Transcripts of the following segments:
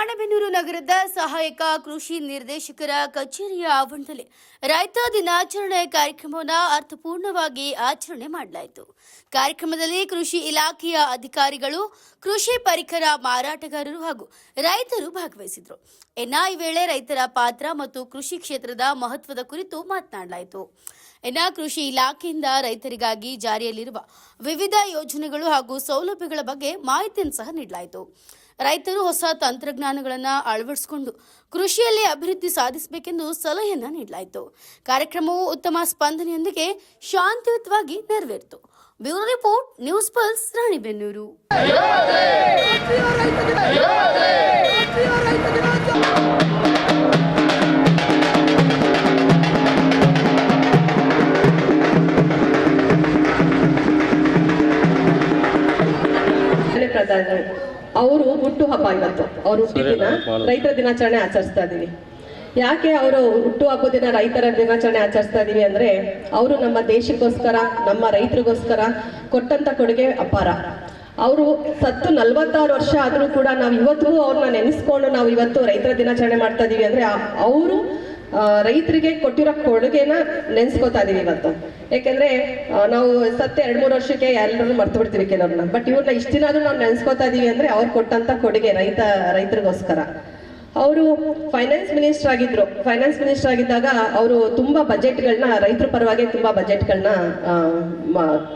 ರಾಣೆಬೆನ್ನೂರು ನಗರದ ಸಹಾಯಕ ಕೃಷಿ ನಿರ್ದೇಶಕರ ಕಚೇರಿಯ ಆವರಣದಲ್ಲಿ ರೈತ ದಿನಾಚರಣೆ ಕಾರ್ಯಕ್ರಮವನ್ನು ಅರ್ಥಪೂರ್ಣವಾಗಿ ಆಚರಣೆ ಮಾಡಲಾಯಿತು. ಕಾರ್ಯಕ್ರಮದಲ್ಲಿ ಕೃಷಿ ಇಲಾಖೆಯ ಅಧಿಕಾರಿಗಳು, ಕೃಷಿ ಪರಿಕರ ಮಾರಾಟಗಾರರು ಹಾಗೂ ರೈತರು ಭಾಗವಹಿಸಿದರು. ಇನ್ನ ಈ ವೇಳೆ ರೈತರ ಪಾತ್ರ ಮತ್ತು ಕೃಷಿ ಕ್ಷೇತ್ರದ ಮಹತ್ವದ ಕುರಿತು ಮಾತನಾಡಲಾಯಿತು. ಇನ್ನ ಕೃಷಿ ಇಲಾಖೆಯಿಂದ ರೈತರಿಗಾಗಿ ಜಾರಿಯಲ್ಲಿರುವ ವಿವಿಧ ಯೋಜನೆಗಳು ಹಾಗೂ ಸೌಲಭ್ಯಗಳ ಬಗ್ಗೆ ಮಾಹಿತಿಯನ್ನು ಸಹ ನೀಡಲಾಯಿತು. ರೈತರು ಹೊಸ ತಂತ್ರಜ್ಞಾನಗಳನ್ನು ಅಳವಡಿಸಿಕೊಂಡು ಕೃಷಿಯಲ್ಲಿ ಅಭಿವೃದ್ಧಿ ಸಾಧಿಸಬೇಕೆಂದು ಸಲಹೆಯನ್ನು ನೀಡಲಾಯಿತು. ಕಾರ್ಯಕ್ರಮವು ಉತ್ತಮ ಸ್ಪಂದನೆಯೊಂದಿಗೆ ಶಾಂತಿಯುತವಾಗಿ ನೆರವೇರಿತು. Bureau report, news pulse, Ranebennur. ಪ್ರಧಾನ ಅವರು ಹುಟ್ಟು ಹಬ್ಬ ಇವತ್ತು. ಹುಟ್ಟಿದ ದಿನ ರೈತರ ದಿನಾಚರಣೆ ಆಚರಿಸ್ತಾ ಇದ್ದೀವಿ ಯಾಕೆ ಅವರು ಹುಟ್ಟು ಹಬ್ಬ ದಿನ ರೈತರ ದಿನಾಚರಣೆ ಆಚರಿಸ್ತಾ ಇದ್ದೀವಿ ಅಂದ್ರೆ ಅವರು ನಮ್ಮ ದೇಶಕ್ಕೋಸ್ಕರ ನಮ್ಮ ರೈತರಿಗೋಸ್ಕರ ಕೊಟ್ಟಂತ ಕೊಡುಗೆ ಅಪಾರ. ಅವರು ಸತ್ತು ನಲ್ವತ್ತಾರು ವರ್ಷ ಆದರೂ ಕೂಡ ನಾವು ಇವತ್ತು ಅವ್ರನ್ನ ನೆನೆಸ್ಕೊಂಡು ನಾವು ಇವತ್ತು ರೈತರ ದಿನಾಚರಣೆ ಮಾಡ್ತಾ ಇದೀವಿ ಅಂದ್ರೆ ಅವರು ರೈತರಿಗೆ ಕೊಟ್ಟಿರೋ ಕೊಡುಗೆನ ನೆನ್ಸ್ಕೋತಾ ಇದೀವಿ ಇವತ್ತು. ಯಾಕೆಂದ್ರೆ ನಾವು ಸತ್ಯ ಎರಡ್ ಮೂರು ವರ್ಷಕ್ಕೆ ಎಲ್ಲರೂ ಮರ್ತು ಬಿಡ್ತೀವಿ ಕೆಲವ್ರನ್ನ. ಬಟ್ ಇವ್ರನ್ನ ಇಷ್ಟ ದಿನ ನಾವು ನೆನ್ಸ್ಕೊತಾ ಇದೀವಿ ಅಂದ್ರೆ ಅವ್ರು ಕೊಟ್ಟಂತ ಕೊಡುಗೆ ರೈತ, ರೈತರಿಗೋಸ್ಕರ. ಅವರು ಫೈನಾನ್ಸ್ ಮಿನಿಸ್ಟರ್ ಆಗಿದ್ರು. ಫೈನಾನ್ಸ್ ಮಿನಿಸ್ಟರ್ ಆಗಿದ್ದಾಗ ಅವರು ತುಂಬಾ ಬಜೆಟ್ಗಳನ್ನ ರೈತರ ಪರವಾಗಿ ತುಂಬಾ ಬಜೆಟ್ಗಳನ್ನ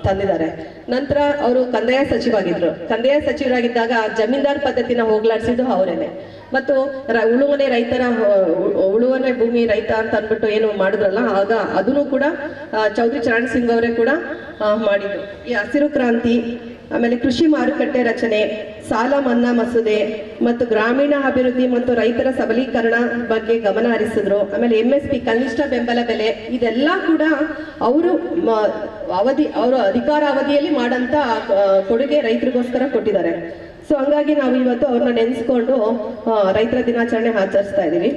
ತಂದಿದ್ದಾರೆ. ನಂತರ ಅವರು ಕಂದಾಯ ಸಚಿವಾಗಿದ್ರು ಕಂದಾಯ ಸಚಿವರಾಗಿದ್ದಾಗ ಜಮೀನ್ದಾರ್ ಪದ್ಧತಿನ ಹೋಗ್ಲಾಡಿಸಿದ್ದು ಅವರೇನೆ. ಮತ್ತು ಉಳುವನೆ ರೈತರ ಉಳುವನೆ ಭೂಮಿ ರೈತ ಅಂತ ಅಂದ್ಬಿಟ್ಟು ಏನು ಮಾಡಿದ್ರಲ್ಲ, ಆಗ ಅದನ್ನು ಕೂಡ ಚೌಧರಿ ಚರಣ್ ಸಿಂಗ್ ಅವರೇ ಕೂಡ ಮಾಡಿದ್ರು ಈ ಹಸಿರು ಕ್ರಾಂತಿ, ಆಮೇಲೆ ಕೃಷಿ ಮಾರುಕಟ್ಟೆ ರಚನೆ ಸಾಲ, ಮನ್ನಾ ಮಸೂದೆ ಮತ್ತು ಗ್ರಾಮೀಣ ಅಭಿವೃದ್ಧಿ ಮತ್ತು ರೈತರ ಸಬಲೀಕರಣ ಬಗ್ಗೆ ಗಮನ ಹರಿಸಿದ್ರು. ಆಮೇಲೆ ಎಂ ಎಸ್ ಪಿ ಕನಿಷ್ಠ ಬೆಂಬಲ ಬೆಲೆ ಇದೆಲ್ಲ ಕೂಡ ಅವರು ಅವಧಿ, ಅವರ ಅಧಿಕಾರ ಅವಧಿಯಲ್ಲಿ ಮಾಡಂತ ಕೊಡುಗೆ ರೈತರಿಗೋಸ್ಕರ ಕೊಟ್ಟಿದ್ದಾರೆ. ಸೊ ಹಂಗಾಗಿ ನಾವು ಇವತ್ತು ಅವ್ರನ್ನ ನೆನೆಸ್ಕೊಂಡು ರೈತರ ದಿನಾಚರಣೆ ಆಚರಿಸ್ತಾ ಇದೀವಿ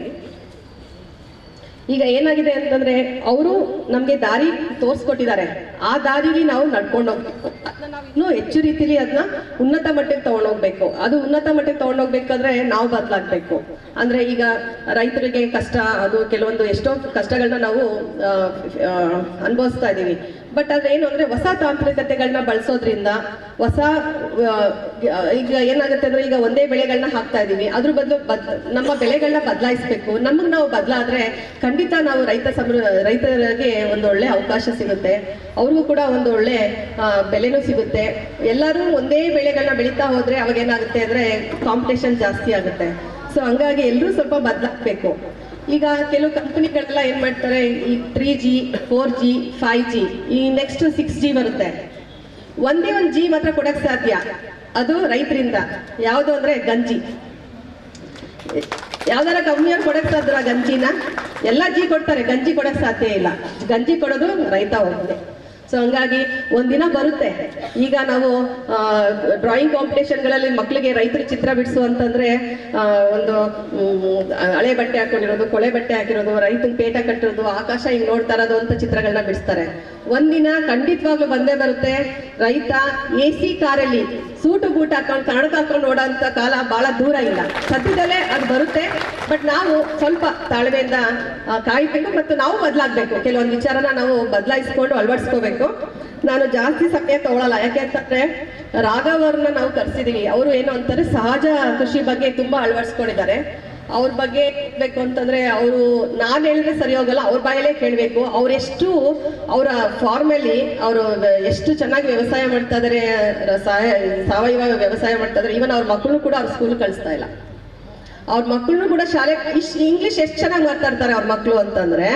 ಈಗ ಏನಾಗಿದೆ ಅಂತಂದ್ರೆ ಅವರು ನಮ್ಗೆ ದಾರಿ ತೋರಿಸ್ಕೊಟ್ಟಿದ್ದಾರೆ. ಆ ದಾರಿಲಿ ನಾವು ನಡ್ಕೊಂಡು ನಾವು ಇನ್ನೂ ಹೆಚ್ಚು ರೀತಿಲಿ ಅದನ್ನ ಉನ್ನತ ಮಟ್ಟಕ್ಕೆ ತಗೊಂಡೋಗ್ಬೇಕು. ಅದು ಉನ್ನತ ಮಟ್ಟಕ್ಕೆ ತಗೊಂಡೋಗ್ಬೇಕಾದ್ರೆ ನಾವು ಬದಲಾಗ್ಬೇಕು. ಅಂದ್ರೆ ಈಗ ರೈತರಿಗೆ ಕಷ್ಟ, ಅದು ಕೆಲವೊಂದು ಎಷ್ಟೋ ಕಷ್ಟಗಳನ್ನ ನಾವು ಅನುಭವಿಸ್ತಾ ಇದೀವಿ ಬಟ್ ಆದ್ರೆ ಏನು ಅಂದ್ರೆ ಹೊಸ ತಾಂತ್ರಿಕತೆಗಳನ್ನ ಬಳಸೋದ್ರಿಂದ ಹೊಸ ಈಗ ಏನಾಗುತ್ತೆ ಅಂದ್ರೆ ಈಗ ಒಂದೇ ಬೆಳೆಗಳನ್ನ ಹಾಕ್ತಾ ಇದೀವಿ. ಅದ್ರ ಬದಲು ಬದ್, ನಮ್ಮ ಬೆಳೆಗಳನ್ನ ಬದಲಾಯಿಸ್ಬೇಕು. ನಮಗ್ ನಾವು ಬದಲಾದ್ರೆ ಖಂಡಿತ ನಾವು ರೈತ ಸಮೃ, ರೈತರಿಗೆ ಒಂದು ಒಳ್ಳೆ ಅವಕಾಶ ಸಿಗುತ್ತೆ. ಅವ್ರಿಗೂ ಕೂಡ ಒಂದು ಒಳ್ಳೆ ಬೆಲೆನೂ ಸಿಗುತ್ತೆ. ಎಲ್ಲರೂ ಒಂದೇ ಬೆಳೆಗಳನ್ನ ಬೆಳೀತಾ ಹೋದ್ರೆ ಅವಾಗ ಏನಾಗುತ್ತೆ ಅಂದ್ರೆ ಕಾಂಪಿಟೇಷನ್ ಜಾಸ್ತಿ ಆಗುತ್ತೆ. ಸೊ ಹಂಗಾಗಿ ಎಲ್ಲರೂ ಸ್ವಲ್ಪ ಬದಲಾಗಬೇಕು. ಈಗ ಕೆಲವು ಕಂಪನಿಗಳೆಲ್ಲ ಏನ್ ಮಾಡ್ತಾರೆ, ಈ three G four G five G ಈ ನೆಕ್ಸ್ಟ್ ಸಿಕ್ಸ್ ಜಿ ಬರುತ್ತೆ. ಒಂದೇ ಒಂದು ಜಿ ಮಾತ್ರ ಕೊಡಕ್ ಸಾಧ್ಯ. ಅದು ರೈತರಿಂದ. ಯಾವುದು ಅಂದ್ರೆ ಗಂಜಿ. ಯಾವ್ದಾರ ಕಂಪ್ನಿಯವ್ರು ಕೊಡಕ್ ಸಾಧ್ಯ ಗಂಜಿನ? ಎಲ್ಲ ಜಿ ಕೊಡ್ತಾರೆ, ಗಂಜಿ ಕೊಡಕ್ ಸಾಧ್ಯ ಇಲ್ಲ. ಗಂಜಿ ಕೊಡೋದು ರೈತ ಒಬ್ಬನೇ ಸೊ ಹಂಗಾಗಿ ಒಂದಿನ ಬರುತ್ತೆ. ಈಗ ನಾವು ಡ್ರಾಯಿಂಗ್ ಕಾಂಪಿಟೇಷನ್ಗಳಲ್ಲಿ ಮಕ್ಕಳಿಗೆ ರೈತರ ಚಿತ್ರ ಬಿಡಿಸು ಅಂತಂದ್ರೆ ಒಂದು ಹಳೆ ಬಟ್ಟೆ ಹಾಕೊಂಡಿರೋದು, ಕೊಳೆ ಬಟ್ಟೆ ಹಾಕಿರೋದು ರೈತನ ಪೇಟ ಕಟ್ಟಿರೋದು, ಆಕಾಶ ಹಿಂಗ್ ನೋಡ್ತಾ ಇರೋದು ಅಂತ ಚಿತ್ರಗಳನ್ನ ಬಿಡಿಸ್ತಾರೆ. ಒಂದಿನ ಖಂಡಿತವಾಗ್ಲೂ ಬಂದೇ ಬರುತ್ತೆ. ರೈತ ಎ ಸಿ ಕಾರಲ್ಲಿ ಸೂಟು ಬೂಟ್ ಹಾಕೊಂಡು ಕನ್ನಡಕ ಹಾಕೊಂಡು ನೋಡೋಂಥ ಕಾಲ ಬಹಳ ದೂರ ಇಲ್ಲ. ಸದ್ಯದಲ್ಲೇ ಅದು ಬರುತ್ತೆ. ಬಟ್ ನಾವು ಸ್ವಲ್ಪ ತಾಳ್ಮೆಯಿಂದ ಕಾಯ್ಬೇಕು ಮತ್ತು ನಾವು ಬದಲಾಗಬೇಕು. ಕೆಲವೊಂದು ವಿಚಾರನ ನಾವು ಬದಲಾಯಿಸ್ಕೊಂಡು ಅಳವಡಿಸ್ಕೋಬೇಕು. ನಾನು ಜಾಸ್ತಿ ಸಮಯ ತಗೊಳಲ್ಲ. ಯಾಕೆ ಅಂತಂದ್ರೆ ರಾಘವ್ ಅವ್ರನ್ನ ನಾವು ಕರ್ಸಿದೀವಿ ಅವರು ಏನು ಅಂತಾರೆ, ಸಹಜ ಕೃಷಿ ಬಗ್ಗೆ ತುಂಬಾ ಅಳವಡಿಸ್ಕೊಂಡಿದ್ದಾರೆ. ಅವ್ರ ಬಗ್ಗೆ ಹೇಳ್ಬೇಕು ಅಂತಂದ್ರೆ ಅವರು ನಾನು ಹೇಳಿದ್ರೆ ಸರಿ ಹೋಗಲ್ಲ, ಅವ್ರ ಬಾಯಲ್ಲೇ ಕೇಳಬೇಕು. ಅವ್ರೆಷ್ಟು ಅವರ ಫಾರ್ಮಲ್ಲಿ ಅವರು ಎಷ್ಟು ಚೆನ್ನಾಗಿ ವ್ಯವಸಾಯ ಮಾಡ್ತಾ ಇದಾರೆ ಸಾವಯವ ವ್ಯವಸಾಯ ಮಾಡ್ತಾ ಇದಾರೆ. ಈವನ್ ಅವ್ರ ಮಕ್ಕಳು ಕೂಡ ಅವ್ರ ಸ್ಕೂಲ್ ಕಳಿಸ್ತಾ ಇಲ್ಲ. ಅವ್ರ ಮಕ್ಕಳನ್ನು ಕೂಡ ಶಾಲೆ ಇಂಗ್ಲಿಷ್ ಎಷ್ಟು ಚೆನ್ನಾಗಿ ಮಾತಾಡ್ತಾರೆ ಅವ್ರ ಮಕ್ಕಳು ಅಂತಂದ್ರೆ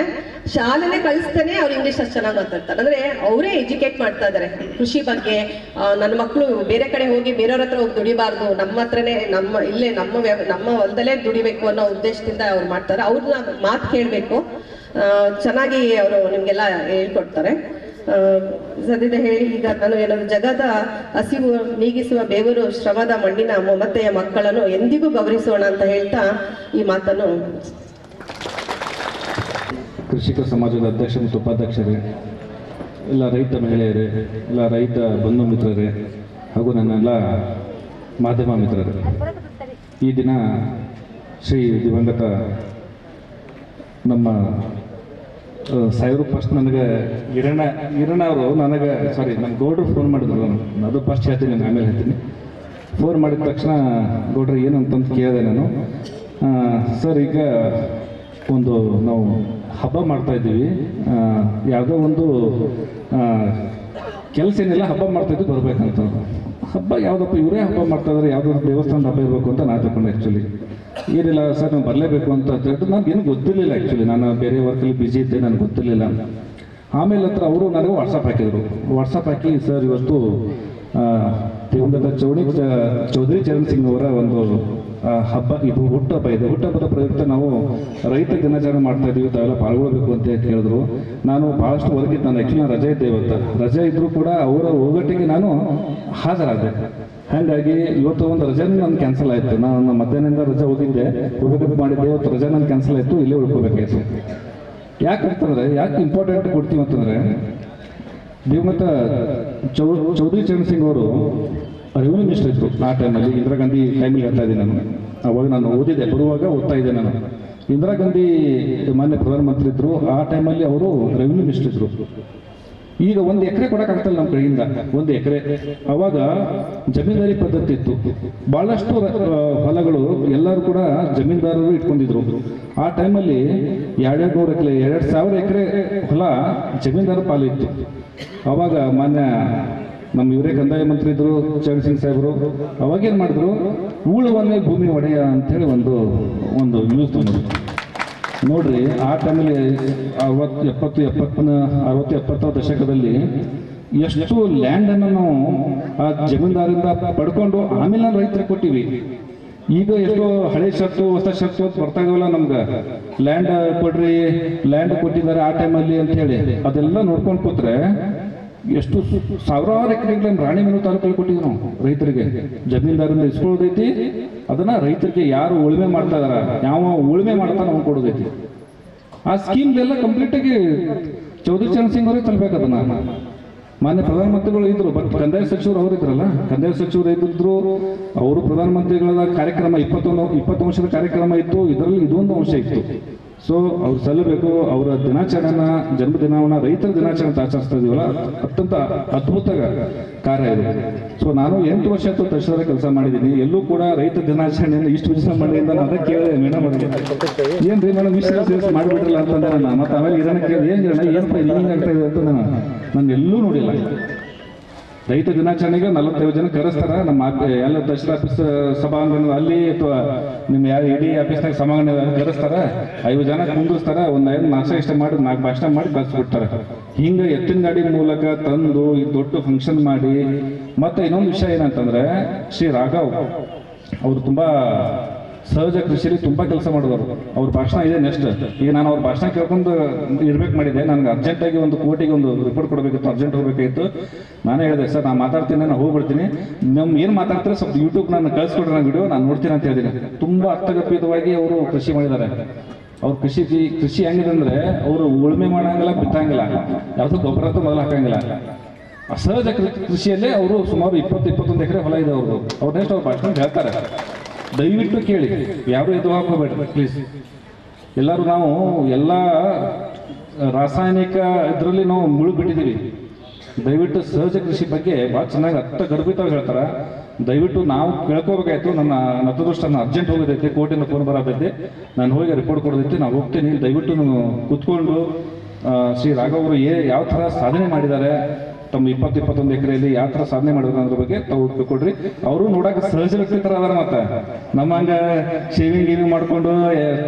ಶಾಲೆನೆ ಕಲಿಸ್ತಾನೆ ಅವ್ರು ಇಂಗ್ಲಿಷ್ ಅಷ್ಟು ಚೆನ್ನಾಗಿ ಮಾತಾಡ್ತಾರೆ. ಅಂದ್ರೆ ಅವರೇ ಎಜುಕೇಟ್ ಮಾಡ್ತಾ ಇದಾರೆ. ಕೃಷಿ ಬಗ್ಗೆ ನನ್ನ ಮಕ್ಕಳು ಬೇರೆ ಕಡೆ ಹೋಗಿ ಬೇರೆಯವ್ರ ಹತ್ರ ಹೋಗಿ ದುಡಿಬಾರ್ದು, ನಮ್ಮ ಹತ್ರನೇ, ನಮ್ಮ, ಇಲ್ಲೇ ನಮ್ಮ ನಮ್ಮ ಹೊಲದಲ್ಲೇ ದುಡಿಬೇಕು ಅನ್ನೋ ಉದ್ದೇಶದಿಂದ ಅವ್ರು ಮಾಡ್ತಾರೆ. ಅವ್ರನ್ನ ಮಾತು ಕೇಳಬೇಕು. ಚೆನ್ನಾಗಿ ಅವರು ನಿಮ್ಗೆಲ್ಲ ಹೇಳ್ಕೊಡ್ತಾರೆ. ಸದ್ಯದ ಹೇಳಿ, ಈಗ ನಾನು ಏನಾದ್ರು ಜಗದ ಹಸಿವು ನೀಗಿಸುವ ಬೇವರು ಶ್ರಮದ ಮಣ್ಣಿನ ಮಮತೆಯ ಮಕ್ಕಳನ್ನು ಎಂದಿಗೂ ಗೌರವಿಸೋಣ ಅಂತ ಹೇಳ್ತಾ ಈ ಮಾತನ್ನು ಕೃಷಿಕ ಸಮಾಜದ ಅಧ್ಯಕ್ಷ ಮತ್ತು ಉಪಾಧ್ಯಕ್ಷರೇ, ಎಲ್ಲ ರೈತ ಮಹಿಳೆಯರೇ, ಎಲ್ಲ ರೈತ ಬಂಧು ಮಿತ್ರರೇ, ಹಾಗೂ ನನ್ನೆಲ್ಲ ಮಾಧ್ಯಮ ಮಿತ್ರರೇ. ಈ ದಿನ ಶ್ರೀ ದಿವಂಗತ ನಮ್ಮ ಸಾಯಿರು ಫಸ್ಟ್ ನನಗೆ ಇರಣ ಇರಣ ಅವರು ನನಗೆ ಸಾರಿ ನಮ್ಮ ಗೌಡ್ರು ಫೋನ್ ಮಾಡಿದ್ರು ನಾನು ಅದು ಫಸ್ಟ್ ಹೇಳ್ತೀನಿ, ನಾನು ಆಮೇಲೆ ಹೇಳ್ತೀನಿ. ಫೋನ್ ಮಾಡಿದ ತಕ್ಷಣ ಗೌಡ್ರು ಏನಂತಂದು ಕೇಳಿದೆ ನಾನು. ಸರ್, ಈಗ ಒಂದು ನಾವು ಹಬ್ಬ ಮಾಡ್ತಾ ಇದ್ದೀವಿ. ಯಾವುದೋ ಒಂದು ಕೆಲಸ ಏನಿಲ್ಲ, ಹಬ್ಬ ಮಾಡ್ತಾ ಇದ್ದು ಬರಬೇಕಂತ. ಹಬ್ಬ ಯಾವುದಪ್ಪ, ಇವರೇ ಹಬ್ಬ ಮಾಡ್ತಾ ಇದ್ದಾರೆ ಯಾವುದೋ ದೇವಸ್ಥಾನದ ಹಬ್ಬ ಇರಬೇಕು ಅಂತ ನಾನು ತಗೊಂಡೆ ಆ್ಯಕ್ಚುಲಿ ಏನಿಲ್ಲ, ಸರ್ ನಾವು ಬರಲೇಬೇಕು ಅಂತ ಹೇಳ್ಬಿಟ್ಟು ನನಗೇನು ಗೊತ್ತಿರಲಿಲ್ಲ ಆ್ಯಕ್ಚುಲಿ ನಾನು ಬೇರೆ ವರ್ಕಲ್ಲಿ ಬ್ಯುಸಿ ಇದ್ದೆ ನನಗೆ ಗೊತ್ತಿರಲಿಲ್ಲ. ಆಮೇಲೆ ಹತ್ರ ಅವರು ನನಗೆ ವಾಟ್ಸಪ್ ಹಾಕಿದರು. ವಾಟ್ಸಪ್ ಹಾಕಿ, ಸರ್, ಇವತ್ತು ದಿವಂಗತ ಚೌಡಿ ಚೌಧರಿ ಚರಣ್ ಸಿಂಗ್ ಅವರ ಒಂದು ಹಬ್ಬ, ಇದು ಹುಟ್ಟುಹಬ್ಬ ಇದೆ ಹುಟ್ಟುಹಬ್ಬದ ಪ್ರಯುಕ್ತ ನಾವು ರೈತ ದಿನಾಚರಣೆ ಮಾಡ್ತಾ ಇದ್ದೀವಿ, ತಾವೆಲ್ಲ ಪಾಲ್ಗೊಳ್ಬೇಕು ಅಂತ ಹೇಳಿದ್ರು ನಾನು ಭಾಳಷ್ಟು ಹೊರಗಿದ್ದು ನಾನು ಆ್ಯಕ್ಚುಲಿ ರಜೆ ಇದ್ದೆ ಇವತ್ತು. ರಜೆ ಇದ್ದರೂ ಕೂಡ ಅವರ ಒಗ್ಗಟ್ಟಿಗೆ ನಾನು ಹಾಜರಾದೆ ಹಾಗಾಗಿ ಇವತ್ತು ಒಂದು ರಜೆ ನಾನು ಕ್ಯಾನ್ಸಲ್ ಆಯಿತು. ನಾನು ಮಧ್ಯಾಹ್ನದಿಂದ ರಜೆ ಹೋಗಿದ್ದೆ ಹೋಗಬೇಕು ಮಾಡಿದ್ದೆ. ಇವತ್ತು ರಜೆ ನಾನು ಕ್ಯಾನ್ಸಲ್ ಆಯಿತು, ಇಲ್ಲೇ ಉಳ್ಕೋಬೇಕಾಯ್ತು. ಅಂತಂದರೆ, ಯಾಕೆ ಇಂಪಾರ್ಟೆಂಟ್ ಕೊಡ್ತೀವಿ ಅಂತಂದ್ರೆ ದಿವಂಗತ ಚೌ ಚೌಧರಿ ಚರಣ್ ಸಿಂಗ್ ಅವರು ರೆವಿನ್ಯೂ ಮಿನಿಸ್ಟರ್ ಇದ್ರು ಆ ಟೈಮಲ್ಲಿ ಇಂದಿರಾ ಗಾಂಧಿ ಟೈಮಲ್ಲಿ ಹೇಳ್ತಾ ಇದ್ದೀನಿ ನಾನು. ಅವಾಗ ನಾನು ಓದಿದ್ದೆ, ಬರುವಾಗ ಓದ್ತಾ ಇದ್ದೆ ನಾನು. ಇಂದಿರಾ ಗಾಂಧಿ ಮಾನ್ಯ ಪ್ರಧಾನಮಂತ್ರಿ ಇದ್ದರು ಆ ಟೈಮಲ್ಲಿ ಅವರು ರೆವಿನ್ಯೂ ಮಿನಿಸ್ಟರ್ ಇದ್ರು. ಈಗ ಒಂದು ಎಕರೆ ಕೊಡಕ್ಕಾಗ್ತಲ್ಲ ನಮ್ಮ ಕಡೆಯಿಂದ. ಒಂದು ಎಕರೆ. ಅವಾಗ ಜಮೀನ್ದಾರಿ ಪದ್ಧತಿ ಇತ್ತು. ಬಹಳಷ್ಟು ಹೊಲಗಳು ಎಲ್ಲರೂ ಕೂಡ ಜಮೀನ್ದಾರರು ಇಟ್ಕೊಂಡಿದ್ರು. ಆ ಟೈಮಲ್ಲಿ ಎರಡೆರಡು ನೂರು ಎಕರೆ ಎರಡೆರಡು ಸಾವಿರ ಎಕರೆ ಹೊಲ ಜಮೀನ್ದಾರ ಪಾಲಿತ್ತು. ಅವಾಗ ಮಾನ್ಯ ನಮ್ಮ ಇವರೇ ಕಂದಾಯ ಮಂತ್ರಿ ಇದ್ರು ಚರಣ್ ಸಿಂಗ್ ಸಾಹೇಬರು, ಅವಾಗೇನು ಮಾಡಿದ್ರು ಉಳುವನ್ನೇ ಭೂಮಿ ಒಡೆಯ ಅಂತೇಳಿ ಒಂದು ಒಂದು ನ್ಯೂಸ್ ತಂದರು ನೋಡ್ರಿ, ಆ ಟೈಮಲ್ಲಿ ಅರವತ್ತು ಎಪ್ಪತ್ತು, ಎಪ್ಪತ್ತನ, ಅರವತ್ತು, ಎಪ್ಪತ್ತರ ದಶಕದಲ್ಲಿ ಎಷ್ಟು ಲ್ಯಾಂಡನ್ನು ನಾವು ಆ ಜಮೀನ್ದಾರಿಂದ ಪಡ್ಕೊಂಡು ಆಮೇಲೆ ರೈತರಿಗೆ ಕೊಟ್ಟಿವಿ. ಈಗ ಎಷ್ಟೋ ಹಳೆ ಶರ್ತು, ಹೊಸ ಅಂತ ಬರ್ತಾ ಇದಾವಲ್ಲ ನಮ್ಗೆ. ಲ್ಯಾಂಡ್ ಕೊಡ್ರಿ ಲ್ಯಾಂಡ್ ಕೊಟ್ಟಿದ್ದಾರೆ ಆ ಟೈಮಲ್ಲಿ ಅಂತ ಹೇಳಿ. ಅದೆಲ್ಲ ನೋಡ್ಕೊಂಡು ಕೂತ್ರೆ ಎಷ್ಟು ಸಾವಿರಾರು ಎಕರೆಗಳನ್ನು ರಾಣಿಮೀನು ತಾಲೂಕಲ್ಲಿ ಕೊಟ್ಟಿದ್ವಿ ನಾವು ರೈತರಿಗೆ. ಜಮೀನ್ದಾರಿಂದ ಇಸ್ಕೊಳ್ಳೋದೈತಿ, ಅದನ್ನ ರೈತರಿಗೆ ಯಾರು ಉಳುಮೆ ಮಾಡ್ತಾ ಇದಾರ, ಯಾವ ಉಳುಮೆ ಮಾಡ್ತಾನೆ ಅವ್ನು ಕೊಡೋದೈತಿ. ಆ ಸ್ಕೀಮ್ ಎಲ್ಲ ಕಂಪ್ಲೀಟ್ ಆಗಿ ಚೌಧರಿ ಚರಣ್ ಸಿಂಗ್ ಅವರೇ ತಲುಪಬೇಕು ಅದನ್ನ. ಮಾನ್ಯ ಪ್ರಧಾನಮಂತ್ರಿಗಳು ಇದ್ರು, ಬಟ್ ಕಂದಾಯ ಸಚಿವರು ಅವರು ಇದ್ರಲ್ಲ, ಕಂದಾಯ ಸಚಿವರು ಇದ್ದಿದ್ರು, ಅವರು ಪ್ರಧಾನಮಂತ್ರಿಗಳ ಕಾರ್ಯಕ್ರಮ ಇಪ್ಪತ್ತೊಂದು, ಇಪ್ಪತ್ತು ಅಂಶದ ಕಾರ್ಯಕ್ರಮ ಇತ್ತು, ಇದರಲ್ಲಿ ಇದೊಂದು ಅಂಶ ಇತ್ತು. ಸೊ ಅವ್ರು ಸಲ್ಲಬೇಕು ಅವರ ದಿನಾಚರಣೆನ, ಜನ್ಮದಿನವನ್ನ ರೈತರ ದಿನಾಚರಣೆ ಆಚರಿಸ್ತಾ ಇದೀವಲ್ಲ, ಅತ್ಯಂತ ಅದ್ಭುತ ಕಾರ್ಯ ಇದೆ. ಸೊ ನಾನು ಎಂಟು ವರ್ಷ ಅಂತ ತಕ್ಷಣ ಕೆಲಸ ಮಾಡಿದ್ದೀನಿ. ಎಲ್ಲೂ ಕೂಡ ರೈತ ದಿನಾಚರಣೆಯನ್ನು ಇಷ್ಟು ವಿಷಯ ಮಾಡಿದ ನಾನು ಅದಕ್ಕೆ ಕೇಳಿದೆ ಮೇಡಮ್ ಅವರಿಗೆ. ಏನ್ರಿ ಮೇಡಮ್ ಇಷ್ಟು ಸೇರಿಸಿ ಮಾಡಿಬಿಟ್ರಲ್ಲ ಅಂತಂದ್ರೆ ನಾನು ಮತ್ತೆ ಆಮೇಲೆ ಇದನ್ನ ಕೇಳಿದೆ ಏನ್ ಏನಪ್ಪ ಹಿಂಗಾಗ್ತಾ ಇದೆ ಅಂತ ನಾನು ನಾನು ಎಲ್ಲೂ ನೋಡಿಲ್ಲ. ರೈತ ದಿನಾಚರಣೆಗೆ ನಲವತ್ತೈದು ಜನ ಕರೆಸ್ತಾರ. ನಮ್ಮ ಎಲ್ಲ ತಹಶೀಲ್ ಆಫೀಸ್ ಸಭಾಂಗಣ ಅಲ್ಲಿ ಅಥವಾ ನಿಮ್ಮ ಯಾವ ಇಡೀ ಆಫೀಸ್ನಾಗ ಸಭಾಂಗಣ ಕರೆಸ್ತಾರ. ಐದು ಜನ ಕುಂದಿಸ್ತಾರ ಒಂದು ಐದು ನಾಶ ಇಷ್ಟ ಮಾಡಿ, ನಾಲ್ಕು ಭಾಷಣ ಮಾಡಿ ಕಳ್ಸಿಬಿಡ್ತಾರೆ. ಹಿಂಗೆ ಎತ್ತಿನ ಗಾಡಿ ಮೂಲಕ ತಂದು ಈ ದೊಡ್ಡ ಫಂಕ್ಷನ್ ಮಾಡಿ. ಮತ್ತೆ ಇನ್ನೊಂದು ವಿಷಯ ಏನಂತಂದ್ರೆ ಶ್ರೀ ರಾಘವ್, ಅವರು ತುಂಬಾ ಸಹಜ ಕೃಷಿಯಲ್ಲಿ ತುಂಬ ಕೆಲಸ ಮಾಡಿದವರು. ಅವ್ರ ಭಾಷಣ ಇದೆ ನೆಕ್ಸ್ಟ್ ಈಗ ನಾನು ಅವ್ರ ಭಾಷಣ ಕೇಳ್ಕೊಂಡು ಇರ್ಬೇಕು ಮಾಡಿದೆ ನನಗೆ ಅರ್ಜೆಂಟಾಗಿ ಒಂದು ಕೋಟಿಗೆ ಒಂದು ರಿಪೋರ್ಟ್ ಕೊಡಬೇಕಿತ್ತು ಅರ್ಜೆಂಟ್ ಹೋಗಬೇಕಾಗಿತ್ತು. ನಾನೇ ಹೇಳಿದೆ, ಸರ್, ನಾನು ಮಾತಾಡ್ತೀನಿ, ನಾನು ಹೋಗ್ಬಿಡ್ತೀನಿ. ನಮ್ಮ ಏನು ಮಾತಾಡ್ತಾರೆ ಸ್ವಲ್ಪ ಯೂಟ್ಯೂಬ್ ನಾನು ಕಳಿಸ್ಕೊಡ್ರಿ ನಾನು ವಿಡಿಯೋ ನಾನು ನೋಡ್ತೀನಿ ಅಂತ ಹೇಳಿದ್ದೀನಿ. ತುಂಬ ಅರ್ಥಗರ್ಭಿತವಾಗಿ ಅವರು ಕೃಷಿ ಮಾಡಿದ್ದಾರೆ. ಅವ್ರು ಕೃಷಿ ಕೃಷಿ ಹೆಂಗಿದೆ ಅಂದರೆ ಅವರು ಉಳುಮೆ ಮಾಡೋಂಗಿಲ್ಲ, ಬಿತ್ತಂಗಿಲ್ಲ. ಯಾವುದು ಗೊಬ್ಬರ ಅಂತೂ ಮೊದಲು ಹಾಕಂಗಿಲ್ಲ. ಅಸಹಜ ಕೃಷಿಯಲ್ಲೇ ಅವರು ಸುಮಾರು ಇಪ್ಪತ್ತು, ಇಪ್ಪತ್ತೊಂದು ಎಕರೆ ಹೊಲ ಇದೆ ಅವರು ಅವ್ರ ನೆಕ್ಸ್ಟ್ ಅವ್ರು ಭಾಷಣ ಹೇಳ್ತಾರೆ. ದಯವಿಟ್ಟು ಕೇಳಿ. ಯಾರು ಇದು ಹಾಕೋಬೇಡ್ರಿ ಪ್ಲೀಸ್ ಎಲ್ಲರೂ ನಾವು ಎಲ್ಲ ರಾಸಾಯನಿಕ ಇದರಲ್ಲಿ ನಾವು ಮುಳುಗ್ಬಿಟ್ಟಿದ್ದೀವಿ ದಯವಿಟ್ಟು ಸಹಜ ಕೃಷಿ ಬಗ್ಗೆ ಭಾಳ ಚೆನ್ನಾಗಿ ಅರ್ಥ ಗರ್ಭಿತವಾಗಿ ಹೇಳ್ತಾರೆ. ದಯವಿಟ್ಟು ನಾವು ಕೇಳ್ಕೋಬೇಕಾಯ್ತು. ನನ್ನ ನತದೃಷ್ಟ ನಾನು ಅರ್ಜೆಂಟ್ ಹೋಗೋದೈತಿ, ಕೋರ್ಟಿಂದ ಫೋನ್ ಬರೋದೈತಿ. ನಾನು ಹೋಗಿ ರಿಪೋರ್ಟ್ ಕೊಡೋದೈತಿ ನಾನು ಹೋಗ್ತೀನಿ. ದಯವಿಟ್ಟು ಕೂತ್ಕೊಂಡು ಶ್ರೀ ರಾಘವರು ಏ, ಯಾವ ಥರ ಸಾಧನೆ ಮಾಡಿದ್ದಾರೆ? ತಮ್ಮ ಇಪ್ಪತ್ತು ಇಪ್ಪತ್ತೊಂದು ಎಕರೆಯಲ್ಲಿ ಯಾವ ಥರ ಸಾಧನೆ ಮಾಡಿದ್ರು ಅನ್ನೋದ್ರ ಬಗ್ಗೆ ತಾವು ಕೊಡ್ರಿ ಅವರು ನೋಡಕ್ಕೆ ಸಹಜ ವ್ಯಕ್ತಿ ಅದಾರ ಮತ್ತೆ. ನಮ್ಮ ಹಂಗೆ ಶೇವಿಂಗ್ ಗೀವಿಂಗ್ ಮಾಡಿಕೊಂಡು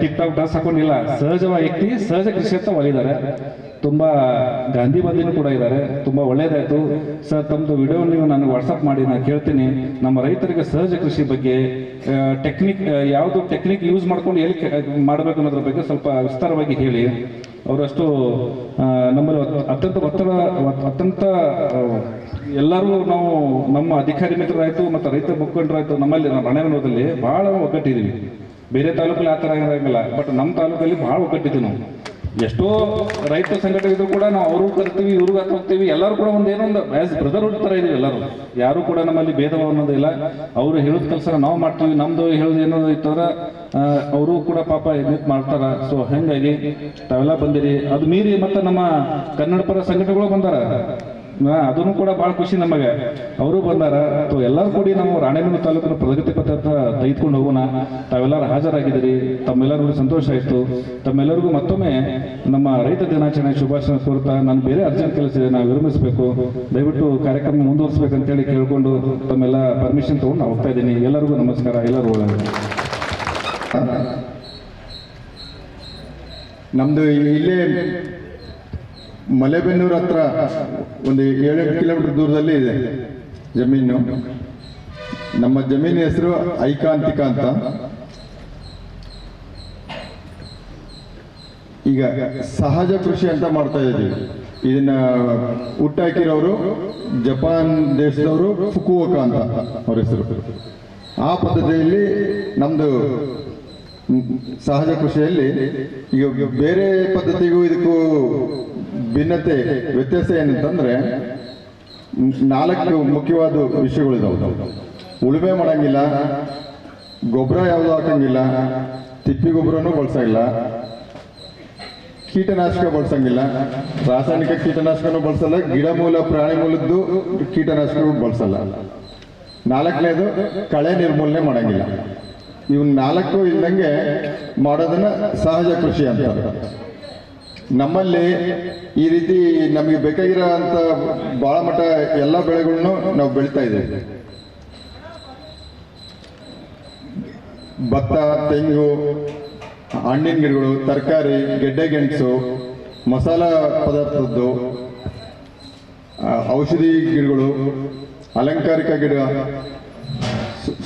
ಟಿಕ್ ಟಾಕ್ ಡ್ರೆಸ್ ಹಾಕೊಂಡಿಲ್ಲ. ಸಹಜ ವ್ಯಕ್ತಿ ಸಹಜ ಕೃಷಿ ಅಂತ ಒಲಿದ್ದಾರೆ ತುಂಬಾ ಗಾಂಧಿವಾದಿನೂ ಕೂಡ ಇದ್ದಾರೆ, ತುಂಬಾ ಒಳ್ಳೇದಾಯ್ತು. ಸರ್ ತಮ್ಮದು ವಿಡಿಯೋ ನೀವು ನನಗೆ ವಾಟ್ಸಪ್ ಮಾಡಿ ನಾನು ಕೇಳ್ತೀನಿ. ನಮ್ಮ ರೈತರಿಗೆ ಸಹಜ ಕೃಷಿ ಬಗ್ಗೆ ಟೆಕ್ನಿಕ್ ಯಾವುದು ಟೆಕ್ನಿಕ್ ಯೂಸ್ ಮಾಡ್ಕೊಂಡು ಎಲ್ಲಿ ಮಾಡಬೇಕು ಅನ್ನೋದ್ರ ಬಗ್ಗೆ ಸ್ವಲ್ಪ ವಿಸ್ತಾರವಾಗಿ ಹೇಳಿ. ಅವರಷ್ಟು ನಮ್ಮಲ್ಲಿ ಅತ್ಯಂತ ಒತ್ತಡ, ಅತ್ಯಂತ ಎಲ್ಲರೂ ನಾವು ನಮ್ಮ ಅಧಿಕಾರಿ ಮಿತ್ರರಾಯ್ತು ಮತ್ತು ರೈತ ಮುಖಂಡರಾಯ್ತು ನಮ್ಮಲ್ಲಿ, ನಮ್ಮ ರಾಣೆಬೆನ್ನೂರಲ್ಲಿ ಭಾಳ ಒಗ್ಗಟ್ಟಿದ್ದೀವಿ. ಬೇರೆ ತಾಲೂಕಲ್ಲಿ ಆ ಥರ ಇರೋಂಗಿಲ್ಲ ಬಟ್ ನಮ್ಮ ತಾಲೂಕಲ್ಲಿ ಭಾಳ ಒಗ್ಗಟ್ಟಿದ್ದೀವಿ ನಾವು. ಎಷ್ಟೋ ರೈತ ಸಂಘಟನೆಗೂ ಕೂಡ ನಾವು ಅವರು ಕರಿತೀವಿ, ಇವ್ರಿಗೆ ಹೋಗ್ತೀವಿ, ಎಲ್ಲರೂ ಕೂಡ ಒಂದು ಏನೋ ಒಂದು ಆಸ್ ಬ್ರದರ್ಹುಡ್ ಥರ ಇದೀವಿ ಎಲ್ಲರೂ. ಯಾರು ಕೂಡ ನಮ್ಮಲ್ಲಿ ಭೇದ ಅನ್ನೋದಿಲ್ಲ ಅವರು ಹೇಳೋದು ಕೆಲಸ ನಾವು ಮಾಡ್ತೀವಿ ನಮ್ಮದು ಹೇಳೋದು ಏನೋ ಇತ್ತಂದ್ರೆ ಅವರು ಕೂಡ ಪಾಪ ನಿಂತು ಮಾಡ್ತಾರೆ. ಸೊ ಹಂಗಾಗಿ ತಾವೆಲ್ಲ ಬಂದಿರಿ. ಅದು ಮೀರಿ ಮತ್ತೆ ನಮ್ಮ ಕನ್ನಡ ಪರ ಸಂಘಟನೆಗಳು ಬಂದಾರ. ಹಾ, ಅದನ್ನು ಕೂಡ ಭಾಳ ಖುಷಿ ನಮಗೆ. ಅವರು ಬಂದಾರ ಅಥವಾ ಎಲ್ಲರೂ ಕೂಡಿ ನಾವು ರಾಣೇಬೆನ್ನೂರು ತಾಲೂಕಿನ ಪ್ರಗತಿ ಪಥ ತೆಗೆದುಕೊಂಡು ಹೋಗೋಣ. ತಾವೆಲ್ಲರೂ ಹಾಜರಾಗಿದ್ದೀರಿ ತಮ್ಮೆಲ್ಲರಿಗೂ ಸಂತೋಷ ಆಯಿತು. ತಮ್ಮೆಲ್ಲರಿಗೂ ಮತ್ತೊಮ್ಮೆ ನಮ್ಮ ರೈತ ದಿನಾಚರಣೆ ಶುಭಾಶಯ ಕೋರ್ತಾ ನಾನು ಬೇರೆ ಅರ್ಜೆಂಟ್ ಕೆಲಸ ಇದೆ ನಾವು ವಿರಮಿಸಬೇಕು. ದಯವಿಟ್ಟು ಕಾರ್ಯಕ್ರಮ ಮುಂದುವರಿಸಬೇಕಂತೇಳಿ ಕೇಳಿಕೊಂಡು ತಮ್ಮೆಲ್ಲ ಪರ್ಮಿಷನ್ ತಗೊಂಡು ನಾನು ಹೋಗ್ತಾ ಇದ್ದೀನಿ. ಎಲ್ಲರಿಗೂ ನಮಸ್ಕಾರ ಎಲ್ಲರೂ ಒಳ್ಳೆಯದು ನಮ್ದು ಇಲ್ಲೇ ಮಲೆಬೆನ್ನೂರು ಹತ್ರ ಒಂದು ಏಳೆಂಟು ಕಿಲೋಮೀಟರ್ ದೂರದಲ್ಲಿ ಇದೆ ಜಮೀನು. ನಮ್ಮ ಜಮೀನಿನ ಹೆಸರು ಐಕಾಂತಿಕ ಅಂತ. ಈಗ ಸಹಜ ಕೃಷಿ ಅಂತ ಮಾಡ್ತಾ ಇದ್ದೀವಿ. ಇದನ್ನ ಹುಟ್ಟಾಕಿರೋರು ಜಪಾನ್ ದೇಶದವರು ಫುಕುವಕ ಅಂತ ಅವ್ರ ಹೆಸರು. ಆ ಪದ್ಧತಿಯಲ್ಲಿ ನಮ್ದು ಸಹಜ ಕೃಷಿಯಲ್ಲಿ ಈಗ ಬೇರೆ ಪದ್ಧತಿಗೂ ಇದಕ್ಕೂ ಭಿನ್ನತೆ, ವ್ಯತ್ಯಾಸ ಏನಂತಂದ್ರೆ, ನಾಲ್ಕು ಮುಖ್ಯವಾದ ವಿಷಯಗಳಿದಾವೆ. ಉಳುಮೆ ಮಾಡಂಗಿಲ್ಲ, ಗೊಬ್ಬರ ಯಾವುದು ಹಾಕಂಗಿಲ್ಲ, ತಿಪ್ಪಿ ಗೊಬ್ಬರನೂ ಬಳಸಂಗಿಲ್ಲ, ಕೀಟನಾಶಕ ಬಳಸಂಗಿಲ್ಲ, ರಾಸಾಯನಿಕ ಕೀಟನಾಶಕನು ಬಳಸಲ್ಲ, ಗಿಡ ಮೂಲ, ಪ್ರಾಣಿ ಮೂಲದ್ದು ಕೀಟನಾಶಕ ಬಳಸಲ್ಲ. ನಾಲ್ಕನೇದು, ಕಳೆ ನಿರ್ಮೂಲನೆ ಮಾಡಂಗಿಲ್ಲ. ಇವ್ ನಾಲ್ಕು ಇಲ್ದಂಗೆ ಮಾಡೋದನ್ನ ಸಹಜ ಕೃಷಿ ಅಂತ ನಮ್ಮಲ್ಲಿ ಈ ರೀತಿ ನಮಗೆ ಬೇಕಾಗಿರೋ ಅಂತ ಬಹಳ ಮಟ್ಟ ಎಲ್ಲ ಬೆಳೆಗಳನ್ನು ನಾವು ಬೆಳೀತಾ ಇದ್ದೇವೆ. ಭತ್ತ, ತೆಂಗು, ಹಣ್ಣಿನ ಗಿಡಗಳು, ತರಕಾರಿ, ಗೆಡ್ಡೆ ಗೆಣಸು, ಮಸಾಲ ಪದಾರ್ಥದ್ದು ಔಷಧಿ ಗಿಡಗಳು, ಅಲಂಕಾರಿಕ ಗಿಡ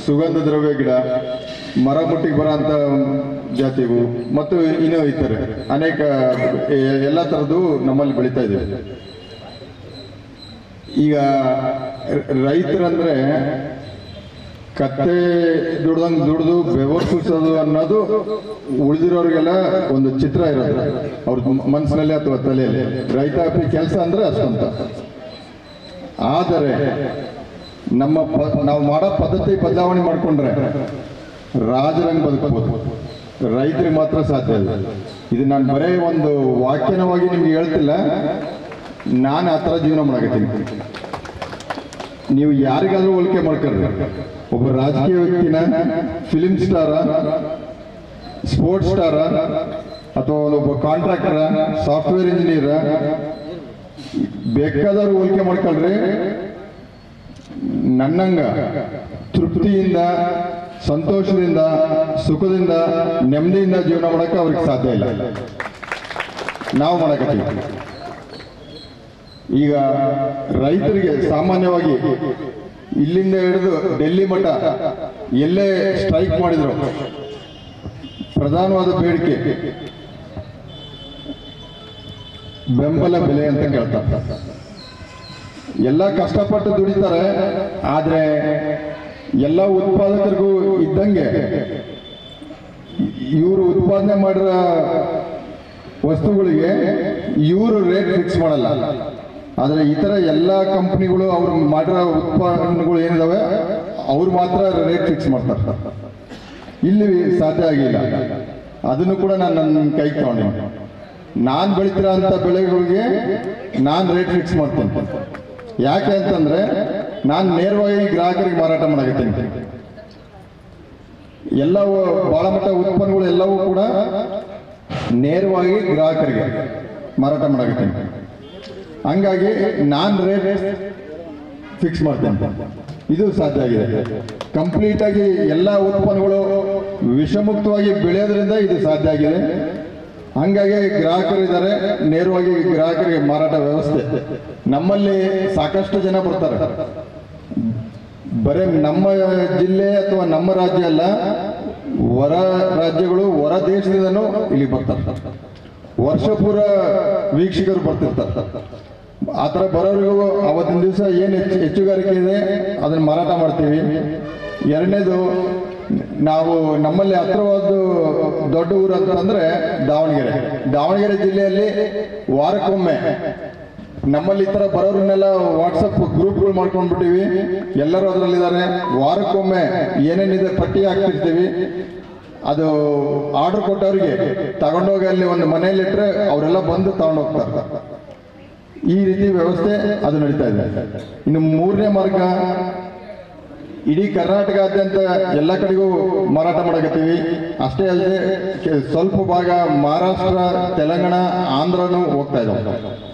ಸುಗಂಧ ದ್ರವ್ಯ ಗಿಡ, ಮರ ಮುಟ್ಟಿಗೆ ಬರೋ ಅಂತ ಜಾತಿವು ಮತ್ತು ಇನ್ನೂ ಇತರೆ. ಅನೇಕ ಎಲ್ಲ ಥರದ್ದು ನಮ್ಮಲ್ಲಿ ಬೆಳೀತಾ ಇದೆ. ಈಗ ರೈತರಂದ್ರೆ ಕತ್ತೆ ದುಡ್ದಂಗೆ ದುಡ್ದು ಬೆವರು ಸುರಿಸೋದು ಅನ್ನೋದು ಉಳಿದಿರೋರಿಗೆಲ್ಲ ಒಂದು ಚಿತ್ರ ಇರೋದು. ಅವ್ರ ಮನಸ್ಸಿನಲ್ಲಿ ಅಥವಾ ತಲೆಯಲ್ಲಿ. ರೈತಾಪಿ ಕೆಲಸ ಅಂದರೆ ಅಷ್ಟಂತ. ಆದರೆ ನಮ್ಮ ನಾವು ಮಾಡೋ ಪದ್ಧತಿ ಬದಲಾವಣೆ ಮಾಡಿಕೊಂಡ್ರೆ ರಾಜರಂಗ್ ಬದುಕಬಹುದು ರೈತರಿಗೆ ಮಾತ್ರ ಸಾಧ್ಯ ಇಲ್ಲ. ಇದು ನಾನು ಬರೇ ಒಂದು ವಾಕ್ಯನವಾಗಿ ನಿಮ್ಗೆ ಹೇಳ್ತಿಲ್ಲ. ನಾನು ಆ ಥರ ಜೀವನ ಮಾಡಕತ್ತೀನಿ. ನೀವು ಯಾರಿಗಾದ್ರೂ ಹೋಲಿಕೆ ಮಾಡ್ಕೊಳ್ರಿ. ಒಬ್ಬ ರಾಜಕೀಯ ವ್ಯಕ್ತಿನ ಫಿಲಿಮ್ ಸ್ಟಾರ ಸ್ಪೋರ್ಟ್ಸ್ ಸ್ಟಾರ ಅಥವಾ ಒಬ್ಬ ಕಾಂಟ್ರಾಕ್ಟರ ಸಾಫ್ಟ್ವೇರ್ ಇಂಜಿನಿಯರ್ ಬೇಕಾದವ್ರು ಹೋಲಿಕೆ ಮಾಡ್ಕೊಳ್ರಿ. ನನ್ನಂಗ ತೃಪ್ತಿಯಿಂದ ಸಂತೋಷದಿಂದ, ಸುಖದಿಂದ, ನೆಮ್ಮದಿಯಿಂದ ಜೀವನ ಮಾಡಕ್ಕೆ ಅವ್ರಿಗೆ ಸಾಧ್ಯ ಇಲ್ಲ. ನಾವು ಮಾಡಕತ್ತೀವಿ. ಈಗ ರೈತರಿಗೆ ಸಾಮಾನ್ಯವಾಗಿ ಇಲ್ಲಿಂದ ಹಿಡಿದು ಡೆಲ್ಲಿ ಮಠ ಎಲ್ಲೇ ಸ್ಟ್ರೈಕ್ ಮಾಡಿದ್ರು. ಪ್ರಧಾನವಾದ ಬೇಡಿಕೆ, ಬೆಂಬಲ ಬೆಲೆ ಅಂತ ಕೇಳ್ತಾರೆ. ಎಲ್ಲ ಕಷ್ಟಪಟ್ಟು ದುಡಿತಾರೆ, ಆದ್ರೆ ಎಲ್ಲ ಉತ್ಪಾದಕರಿಗೂ ಇದ್ದಂಗೆ ಇವರು ಉತ್ಪಾದನೆ ಮಾಡಿರೋ ವಸ್ತುಗಳಿಗೆ ಇವರು ರೇಟ್ ಫಿಕ್ಸ್ ಮಾಡಲ್ಲ. ಆದರೆ ಇತರ ಎಲ್ಲ ಕಂಪ್ನಿಗಳು ಅವ್ರು ಮಾಡಿರೋ ಉತ್ಪಾದನೆಗಳು ಏನಿದಾವೆ, ಅವ್ರು ಮಾತ್ರ ರೇಟ್ ಫಿಕ್ಸ್ ಮಾಡ್ತಾರೆ. ಇಲ್ಲಿ ಸಾಧ್ಯ ಆಗಿಲ್ಲ. ಅದನ್ನು ಕೂಡ ನಾನು ನನ್ನ ಕೈ ತಗೊಂಡೆ. ನಾನು ಬೆಳೀತಿರೋ ಅಂಥ ಬೆಳೆಗಳಿಗೆ ನಾನು ರೇಟ್ ಫಿಕ್ಸ್ ಮಾಡ್ತೀನಿ. ಯಾಕೆ ಅಂತಂದ್ರೆ ನಾನು ನೇರವಾಗಿ ಗ್ರಾಹಕರಿಗೆ ಮಾರಾಟ ಮಾಡಕತ್ತೀನಿ. ಎಲ್ಲವೂ ಬಹಳ ಮಟ್ಟ ಉತ್ಪನ್ನಗಳು ಎಲ್ಲವೂ ಕೂಡ ನೇರವಾಗಿ ಗ್ರಾಹಕರಿಗೆ ಮಾರಾಟ ಮಾಡಕತ್ತೀನಿ. ಹಂಗಾಗಿ ನಾನು ರೇಟ್ ಫಿಕ್ಸ್ ಮಾಡ್ತೇನೆ. ಇದು ಸಾಧ್ಯ ಆಗಿದೆ. ಕಂಪ್ಲೀಟ್ ಆಗಿ ಎಲ್ಲ ಉತ್ಪನ್ನಗಳು ವಿಷಮುಕ್ತವಾಗಿ ಬೆಳೆಯೋದ್ರಿಂದ ಇದು ಸಾಧ್ಯ ಆಗಿದೆ. ಹಂಗಾಗಿ ಗ್ರಾಹಕರು ಇದ್ದಾರೆ. ನೇರವಾಗಿ ಗ್ರಾಹಕರಿಗೆ ಮಾರಾಟ ವ್ಯವಸ್ಥೆ. ನಮ್ಮಲ್ಲಿ ಸಾಕಷ್ಟು ಜನ ಬರ್ತಾರೆ. ಬರೇ ನಮ್ಮ ಜಿಲ್ಲೆ ಅಥವಾ ನಮ್ಮ ರಾಜ್ಯ ಅಲ್ಲ, ಹೊರ ರಾಜ್ಯಗಳು, ಹೊರ ದೇಶದಿಂದನೂ ಇಲ್ಲಿ ಬರ್ತಾರೆ. ವರ್ಷ ಪೂರ ವೀಕ್ಷಕರು ಬರ್ತಿರ್ತಾರೆ. ಆ ಥರ ಬರೋರಿಗೂ ಅವತ್ತಿನ ದಿವಸ ಏನು ಹೆಚ್ಚು, ಹೆಚ್ಚುಗಾರಿಕೆ ಇದೆ, ಅದನ್ನು ಮಾರಾಟ ಮಾಡ್ತೀವಿ. ಎರಡನೇದು, ನಾವು ನಮ್ಮಲ್ಲಿ ಹತ್ರವಾದ ದೊಡ್ಡ ಊರು ಅಂತಂದ್ರೆ ದಾವಣಗೆರೆ. ದಾವಣಗೆರೆ ಜಿಲ್ಲೆಯಲ್ಲಿ ವಾರಕ್ಕೊಮ್ಮೆ ನಮ್ಮಲ್ಲಿ ಈ ಥರ ಬರೋರನ್ನೆಲ್ಲ ವಾಟ್ಸಪ್ ಗ್ರೂಪ್ಗಳು ಮಾಡ್ಕೊಂಡ್ಬಿಟ್ಟಿವಿ. ಎಲ್ಲರೂ ಅದರಲ್ಲಿದ್ದಾರೆ. ವಾರಕ್ಕೊಮ್ಮೆ ಏನೇನಿದೆ ಪಟ್ಟಿ ಹಾಕ್ತಿರ್ತೀವಿ. ಅದು ಆರ್ಡರ್ ಕೊಟ್ಟವ್ರಿಗೆ ತಗೊಂಡೋಗಿ ಅಲ್ಲಿ ಒಂದು ಮನೆಯಲ್ಲಿಟ್ರೆ ಅವರೆಲ್ಲ ಬಂದು ತಗೊಂಡೋಗ್ತಾರೆ. ಈ ರೀತಿ ವ್ಯವಸ್ಥೆ ಅದು ನಡೀತಾ ಇದೆ. ಇನ್ನು ಮೂರನೇ ಮಾರ್ಗ, ಇಡೀ ಕರ್ನಾಟಕದಾದ್ಯಂತ ಎಲ್ಲ ಕಡೆಗೂ ಮಾರಾಟ ಮಾಡಕತ್ತೀವಿ. ಅಷ್ಟೇ ಅಲ್ಲದೆ ಸ್ವಲ್ಪ ಭಾಗ ಮಹಾರಾಷ್ಟ್ರ, ತೆಲಂಗಾಣ, ಆಂಧ್ರನೂ ಹೋಗ್ತಾ ಇದ್ದಾವೆ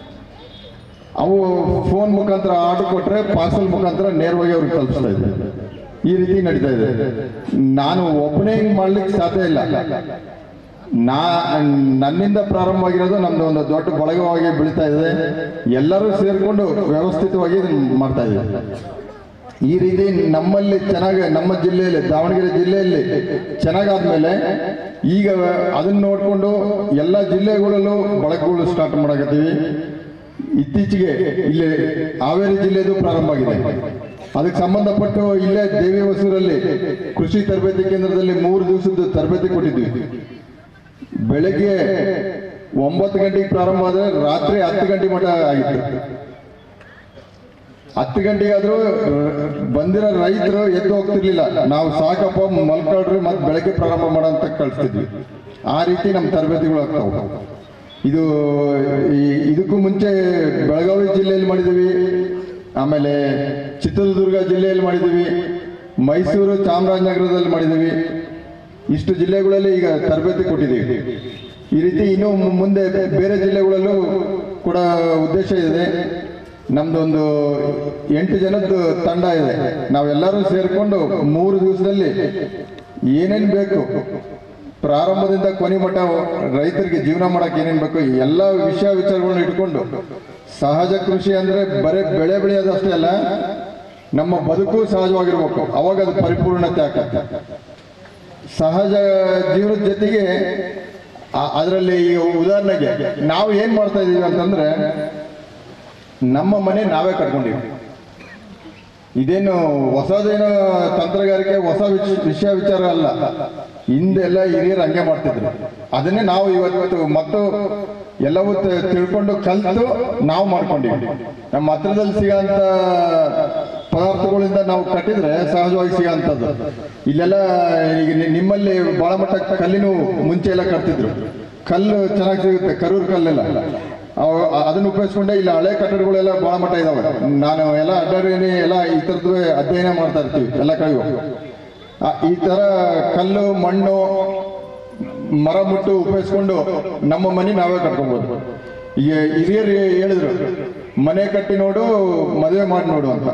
ಅವು ಫೋನ್ ಮುಖಾಂತರ ಆರ್ಡರ್ ಕೊಟ್ಟರೆ ಪಾರ್ಸಲ್ ಮುಖಾಂತರ ನೇರವಾಗಿ ಅವ್ರಿಗೆ ತಲುಪಿಸ್ತಾ ಇದೆ ಈ ರೀತಿ ನಡೀತಾ ಇದೆ. ನಾನು ಒಬ್ಬನೇ ಹಿಂಗ್ ಮಾಡ್ಲಿಕ್ಕೆ ಸಾಧ್ಯ ಇಲ್ಲ. ನಾ, ನನ್ನಿಂದ ಪ್ರಾರಂಭವಾಗಿರೋದು ನಮ್ದು ಒಂದು ದೊಡ್ಡ ಬಳಗವಾಗಿ ಬೀಳ್ತಾ ಇದೆ. ಎಲ್ಲರೂ ಸೇರಿಕೊಂಡು ವ್ಯವಸ್ಥಿತವಾಗಿ ಮಾಡ್ತಾ ಇದೆ ಈ ರೀತಿ ನಮ್ಮಲ್ಲಿ ಚೆನ್ನಾಗಿ, ನಮ್ಮ ಜಿಲ್ಲೆಯಲ್ಲಿ, ದಾವಣಗೆರೆ ಜಿಲ್ಲೆಯಲ್ಲಿ ಚೆನ್ನಾಗಾದ್ಮೇಲೆ ಈಗ ಅದನ್ನ ನೋಡಿಕೊಂಡು ಎಲ್ಲ ಜಿಲ್ಲೆಗಳಲ್ಲೂ ಬಳಕೆಗಳು ಸ್ಟಾರ್ಟ್ ಮಾಡಕತ್ತೀವಿ. ಇತ್ತೀಚೆಗೆ ಇಲ್ಲಿ ಹಾವೇರಿ ಜಿಲ್ಲೆದು ಪ್ರಾರಂಭ ಆಗಿದೆ. ಅದಕ್ಕೆ ಸಂಬಂಧಪಟ್ಟು ಇಲ್ಲೇ ದೇವಿ ಹೊಸೂರಲ್ಲಿ ಕೃಷಿ ತರಬೇತಿ ಕೇಂದ್ರದಲ್ಲಿ ಮೂರು ದಿವಸದ ತರಬೇತಿ ಕೊಟ್ಟಿದ್ವಿ. ಬೆಳಗ್ಗೆ ಒಂಬತ್ತು ಗಂಟೆಗೆ ಪ್ರಾರಂಭ ಆದರೆ ರಾತ್ರಿ ಹತ್ತು ಗಂಟೆ ಮಟ ಆಗಿತ್ತು. ಹತ್ತು ಗಂಟೆಗಾದ್ರೂ ಬಂದಿರೋ ರೈತರು ಎದ್ದು ಹೋಗ್ತಿರ್ಲಿಲ್ಲ. ನಾವು ಸಾಕಪ್ಪ ಮಲ್ಕೊಳ್ರಿ ಮತ್ತೆ ಬೆಳಗ್ಗೆ ಪ್ರಾರಂಭ ಮಾಡಂತ ಕಳಿಸ್ತಿದ್ವಿ. ಆ ರೀತಿ ನಮ್ಮ ತರಬೇತಿಗಳು ಆಗ್ತಾವೆ ಇದು ಇದಕ್ಕೂ ಮುಂಚೆ ಬೆಳಗಾವಿ ಜಿಲ್ಲೆಯಲ್ಲಿ ಮಾಡಿದ್ದೀವಿ. ಆಮೇಲೆ ಚಿತ್ರದುರ್ಗ ಜಿಲ್ಲೆಯಲ್ಲಿ ಮಾಡಿದ್ದೀವಿ. ಮೈಸೂರು ಚಾಮರಾಜನಗರದಲ್ಲಿ ಮಾಡಿದ್ದೀವಿ. ಇಷ್ಟು ಜಿಲ್ಲೆಗಳಲ್ಲಿ ಈಗ ತರಬೇತಿ ಕೊಟ್ಟಿದ್ದೀವಿ. ಈ ರೀತಿ ಇನ್ನೂ ಮುಂದೆ ಬೇರೆ ಜಿಲ್ಲೆಗಳಲ್ಲೂ ಕೂಡ ಉದ್ದೇಶ ಇದೆ. ನಮ್ದೊಂದು ಎಂಟು ಜನದ್ದು ತಂಡ ಇದೆ. ನಾವೆಲ್ಲರೂ ಸೇರಿಕೊಂಡು ಮೂರು ದಿವಸದಲ್ಲಿ ಏನೇನು ಬೇಕು ಪ್ರಾರಂಭದಿಂದ ಕೊನೆ ಮಟ್ಟ ರೈತರಿಗೆ ಜೀವನ ಮಾಡಕ್ಕೆ ಏನೇನು ಬೇಕು ಎಲ್ಲ ವಿಷಯ ವಿಚಾರಗಳನ್ನ ಇಟ್ಕೊಂಡು, ಸಹಜ ಕೃಷಿ ಅಂದ್ರೆ ಬರೀ ಬೆಳೆ ಬೆಳೆಯೋದಷ್ಟೇ ಅಲ್ಲ, ನಮ್ಮ ಬದುಕು ಸಹಜವಾಗಿರ್ಬೇಕು, ಅವಾಗ ಅದು ಪರಿಪೂರ್ಣತೆ ಆಗತ್ತೆ. ಸಹಜ ಜೀವನದ ಜೊತೆಗೆ ಅದರಲ್ಲಿ ಈಗ ಉದಾಹರಣೆಗೆ, ನಾವು ಏನ್ ಮಾಡ್ತಾ ಇದ್ದೀವಿ ಅಂತಂದ್ರೆ, ನಮ್ಮ ಮನೆ ನಾವೇ ಕಟ್ಕೊಂಡಿವಿ. ಇದೇನು ಹೊಸದೇನು ತಂತ್ರಗಾರಿಕೆ, ಹೊಸ ವಿಷಯ ವಿಚಾರ ಅಲ್ಲ. ಹಿಂದೆಲ್ಲ ಹಿರಿಯರು ಹಂಗೆ ಮಾಡ್ತಿದ್ರು. ಅದನ್ನೇ ನಾವು ಇವತ್ತು ಮತ್ತು ಎಲ್ಲವೂ ತಿಳ್ಕೊಂಡು ಕಲಿತು ನಾವು ಮಾಡ್ಕೊಂಡಿವಿ. ನಮ್ಮ ಹತ್ರದಲ್ಲಿ ಸಿಗೋಂಥ ಪದಾರ್ಥಗಳಿಂದ ನಾವು ಕಟ್ಟಿದ್ರೆ ಸಹಜವಾಗಿ ಸಿಗೋಂಥದ್ದು ಇಲ್ಲೆಲ್ಲ ಈಗ ನಿಮ್ಮಲ್ಲಿ ಬಹಳ ಮಟ್ಟ ಕಲ್ಲಿನೂ ಮುಂಚೆ ಎಲ್ಲ ಕಟ್ತಿದ್ರು. ಕಲ್ಲು ಚೆನ್ನಾಗಿ ಸಿಗುತ್ತೆ, ಕರೂರು ಕಲ್ಲೆಲ್ಲ. ಅದನ್ನ ಉಪಯೋಗಿಸ್ಕೊಂಡೆ ಇಲ್ಲ ಹಳೆ ಕಟ್ಟಡಗಳೆಲ್ಲ ಬಹಳ ಮಟ್ಟ ಇದಾವೆ. ನಾನು ಎಲ್ಲ ಅಡ್ಡಾಡಿ ಎಲ್ಲ ಈ ಥರದ್ದು ಅಧ್ಯಯನ ಮಾಡ್ತಾ ಇರ್ತೀವಿ ಎಲ್ಲ ಆ, ಈ ತರ ಕಲ್ಲು ಮಣ್ಣು ಮರ ಮುಟ್ಟು ಉಪಯೋಗಿಸ್ಕೊಂಡು ನಮ್ಮ ಮನೆ ನಾವೇ ಕಟ್ಕೊಬೋದು. ಹಿರಿಯರು ಹೇಳಿದ್ರು ಮನೆ ಕಟ್ಟಿ ನೋಡು ಮದುವೆ ಮಾಡಿ ನೋಡು ಅಂತ.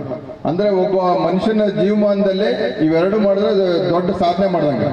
ಅಂದ್ರೆ ಒಬ್ಬ ಮನುಷ್ಯನ ಜೀವಮಾನದಲ್ಲಿ ಇವೆರಡು ಮಾಡಿದ್ರೆ ದೊಡ್ಡ ಸಾಧನೆ ಮಾಡ್ದಂಗೆ.